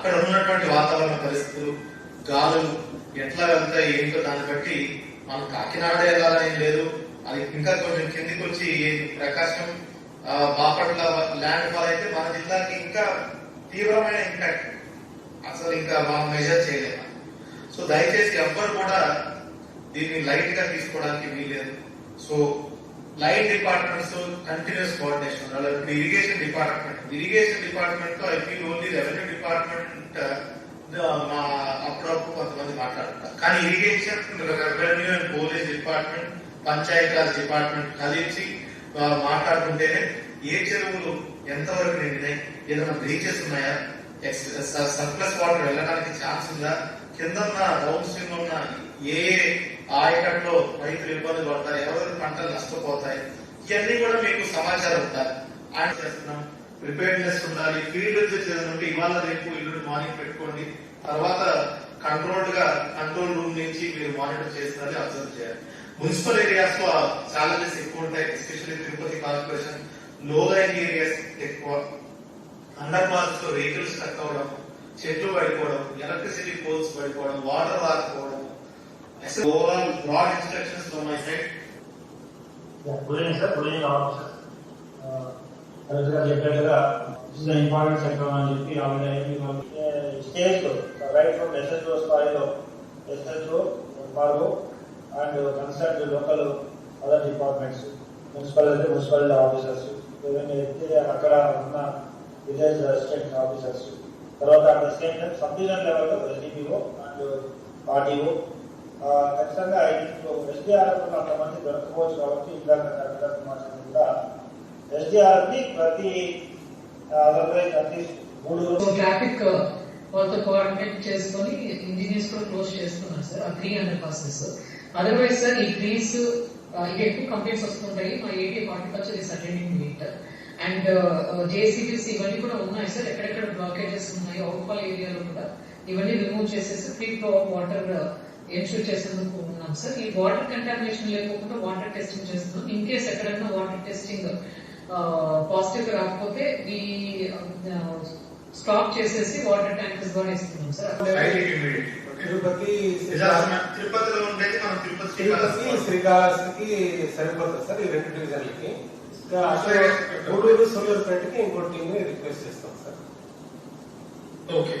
అక్కడ ఉన్నటువంటి వాతావరణ పరిస్థితులు గాలులు ఎట్లా వెళ్తాయి ఏంటో దాన్ని బట్టి మనం కాకినాడ వెళ్ళాలని లేదు. అది ఇంకా కొంచెం కిందికి వచ్చి ప్రకాశం బాపట్ల ల్యాండ్ ఫాల్ అయితే మన జిల్లాకి ఇంకా తీవ్రమైన ఇంపాక్ట్ అసలు ఇంకా మనం మెజర్ చేయలేము సో దయచేసి ఎవ్వరు కూడా దీన్ని లైట్గా తీసుకోవడానికి వీల్లేదు. So line departments continuous coordination అలా ఇప్పుడు irrigation department irrigation డిపార్ట్మెంట్తో I feel only revenue department మా అప్పుడప్పుడు కొంతమంది మాట్లాడుతారు కానీ irrigation revenue and police department Panchayati Raj department కలిసి మాట్లాడుకుంటేనే ఏ చెరువులు ఎంతవరకు నిండినాయి ఏదైనా బ్రీచెస్ ఉన్నాయా? సర్ప్లస్ వాటర్ వెళ్ళడానికి ఛాన్స్ ఉందా? కింద ఉన్న డౌన్ ఉన్న ఏ ఆయకట్లో రైతులు ఇబ్బంది పడతారు ఎవరెవరి పంటలు నష్టపోతాయి ఇవన్నీ కూడా మీకు సమాచారం ఉంటారు ఆయన చేస్తున్నాం ప్రిపేర్నెస్ ఉండాలి ఫీల్డ్ నుండి ఇవాళ రేపు ఇల్లు మార్నింగ్ పెట్టుకోండి తర్వాత కంట్రోల్డ్గా కంట్రోల్ రూమ్ నుంచి మీరు మానిటర్ చేస్తారని అబ్జర్వ్ చేయాలి. మున్సిపల్ ఏరియాస్లో ఛాలెంజెస్ ఎక్కువ ఉంటాయి ఎస్పెషల్లీ తిరుపతి కార్పొరేషన్లో లైన్ ఏరియాస్ ఎక్కువ. అండర్ పాస్లో వెహికల్స్ తక్కువ చెట్లు పడిపోవడం ఎలక్ట్రిసిటీ పోల్స్ పడిపోవడం వాటర్ రాకపోవడం. Overall broad instructions from my side officer చెప్పినట్టుగా ఇస్ ద ఇంపార్టెంట్ సెక్టర్ అని చెప్పి ఆల్రెడీ స్టేజ్లో రైట్ ఫ్రమ్ ఎస్ఎస్ఓ స్థాయిలో SSO MRO and consult local other departments municipal అయితే మున్సిపల్ ఆఫీసర్స్ అక్కడ ఉన్న విలేజ్ అసిస్టెంట్ ఆఫీసర్స్ తర్వాత at the same time sub division లెవెల్లో ఎస్డిపిఓ అండ్ ఆర్టీఓ ఖచ్చితంగా ఎస్డిఆర్ఎఫ్ అంతమంది దొరకపోవచ్చు కాబట్టి ఇందాక కలెక్టర్ మాట్లాడింది కూడా ఎస్డిఆర్ఎఫ్ని ప్రతి అదర్వైజ్ అట్లీస్ట్ మూడు ట్రాఫిక్ వాళ్ళతో కోఆర్డినేట్ చేసుకొని ఇంజనీర్స్ కూడా క్లోజ్ చేస్తున్నారు సార్ ఆ three hundred percents otherwise sir ఈ ట్రీస్ ఇవి ఎక్కువ కంప్లైంట్స్ వస్తుంటాయి. మా AT horticulture is attending meet and JCBs ఇవన్నీ కూడా ఉన్నాయి సార్. ఎక్కడెక్కడ బ్లాకేజెస్ ఉన్నాయి అవుట్ఫాల్ ఏరియాలో కూడా. ఇవన్నీ రిమూవ్ చేసేసి free flow of water ensure చేసేందుకు ఉన్నాం సార్. ఈ వాటర్ కంటామినేషన్ లేకుండా వాటర్ టెస్టింగ్ చేస్తున్నాం. ఇన్ కేస్ ఎక్కడైనా వాటర్ టెస్టింగ్ పాజిటివ్ రాకపోతే ఈ స్టాప్ చేసేసి వాటర్ ట్యాంకర్స్ కూడా ఇస్తున్నాం సార్. తిరుపతి తిరుపతిలో ఉండేది మనం తిరుపతి శ్రీకాళహస్తికి సరిపోతుంది సార్ ఈ రెండు డివిజన్లకి. అట్లే గూడూరు సూర్యాపేటకి ఇంకో టీమ్ రిక్వెస్ట్ చేస్తాం సార్ ఓకే